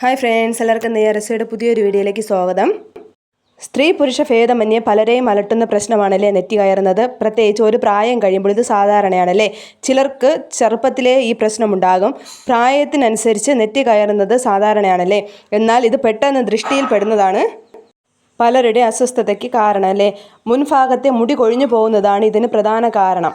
Hi friends എല്ലാവർക്കും നെയ്യറസയുടെ പുതിയൊരു വീഡിയോയിലേക്ക് സ്വാഗതം. സ്ത്രീ പുരുഷ ഭേദമന്യേ പലരെയും അലട്ടുന്ന പ്രശ്നമാണല്ലേ നെറ്റി കയറുന്നത്? പ്രത്യേകിച്ച് ഒരു പ്രായം കഴിയുമ്പോൾ ഇത് സാധാരണയാണല്ലേ? ചിലർക്ക് ചെറുപ്പത്തിലേ ഈ പ്രശ്നമുണ്ടാകും. പ്രായത്തിനനുസരിച്ച് നെറ്റി കയറുന്നത് സാധാരണയാണല്ലേ? എന്നാൽ ഇത് പെട്ടെന്ന് ദൃഷ്ടിയിൽപ്പെടുന്നതാണ് പലരുടെ അസ്വസ്ഥതയ്ക്ക് കാരണം അല്ലേ മുൻഭാഗത്തെ മുടി കൊഴിഞ്ഞു പോകുന്നതാണ് ഇതിന് പ്രധാന കാരണം.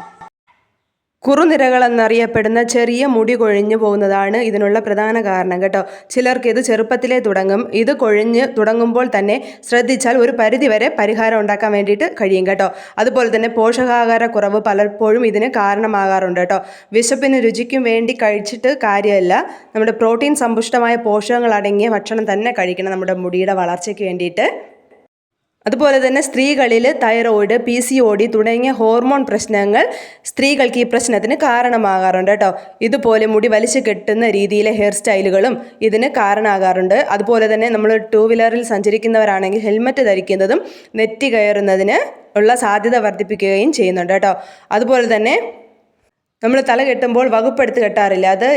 കുറുനിരകൾ എന്നറിയപ്പെടുന്ന ചെറിയ മുടി കൊഴിഞ്ഞു പോകുന്നതാണ് ഇതിനുള്ള പ്രധാന കാരണം കേട്ടോ. ചിലർക്ക് ഇത് ചെറുപ്പത്തിലേ തുടങ്ങും. ഇത് കൊഴിഞ്ഞ് തുടങ്ങുമ്പോൾ തന്നെ ശ്രദ്ധിച്ചാൽ ഒരു പരിധിവരെ പരിഹാരം ഉണ്ടാക്കാൻ വേണ്ടിയിട്ട് കഴിയും കേട്ടോ. അതുപോലെ തന്നെ പോഷകാഹാര കുറവ് പലപ്പോഴും ഇതിന് കാരണമാകാറുണ്ട് കേട്ടോ. വിശപ്പിന് രുചിക്കും വേണ്ടി കഴിച്ചിട്ട് കാര്യമല്ല. നമ്മുടെ പ്രോട്ടീൻ സമ്പുഷ്ടമായ പോഷകങ്ങൾ അടങ്ങിയ ഭക്ഷണം തന്നെ കഴിക്കണം നമ്മുടെ മുടിയുടെ വളർച്ചയ്ക്ക് വേണ്ടിയിട്ട്. അതുപോലെ തന്നെ സ്ത്രീകളിൽ thyroid P C O D തുടങ്ങിയ ഹോർമോൺ പ്രശ്നങ്ങൾ സ്ത്രീകൾക്ക് ഈ പ്രശ്നത്തിന് കാരണമാകാറുണ്ട് കേട്ടോ. ഇതുപോലെ മുടി വലിച്ചു കെട്ടുന്ന രീതിയിലെ ഹെയർ സ്റ്റൈലുകളും ഇതിന് കാരണമാകാറുണ്ട്. അതുപോലെ തന്നെ നമ്മൾ ടൂ വീലറിൽ സഞ്ചരിക്കുന്നവരാണെങ്കിൽ ഹെൽമറ്റ് ധരിക്കുന്നതും നെറ്റി കയറുന്നതിന് ഉള്ള സാധ്യത വർദ്ധിപ്പിക്കുകയും ചെയ്യുന്നുണ്ട് കേട്ടോ. അതുപോലെ തന്നെ നമ്മൾ തല കെട്ടുമ്പോൾ വകുപ്പെടുത്ത് കെട്ടാറില്ല. അത്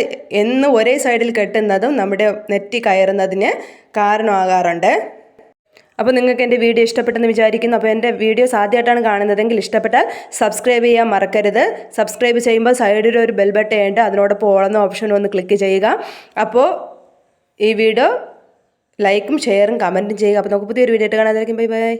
എന്ന് ഒരേ സൈഡിൽ കെട്ടുന്നതും നമ്മുടെ നെറ്റി കയറുന്നതിന് കാരണമാകാറുണ്ട്. അപ്പോൾ നിങ്ങൾക്ക് എന്റെ വീഡിയോ ഇഷ്ടപ്പെട്ടെന്ന് വിചാരിക്കുന്നു. അപ്പോൾ എന്റെ വീഡിയോസ് ആദ്യമായിട്ടാണ് കാണുന്നതെങ്കിൽ ഇഷ്ടപ്പെട്ടാൽ സബ്സ്ക്രൈബ് ചെയ്യാൻ മറക്കരുത്. സബ്സ്ക്രൈബ് ചെയ്യുമ്പോൾ സൈഡിൽ ഒരു ബെൽ ബട്ടൺ ഉണ്ട്. അതിനോടൊപ്പം ഓളെന്ന ഓപ്ഷൻ ഒന്ന് ക്ലിക്ക് ചെയ്യുക. അപ്പോൾ ഈ വീഡിയോ ലൈക്കും ഷെയറും കമന്റും ചെയ്യുക. അപ്പോൾ നമുക്ക് പുതിയൊരു വീഡിയോ ആയിട്ട് കാണാതിരിക്കും ബൈ ബൈ.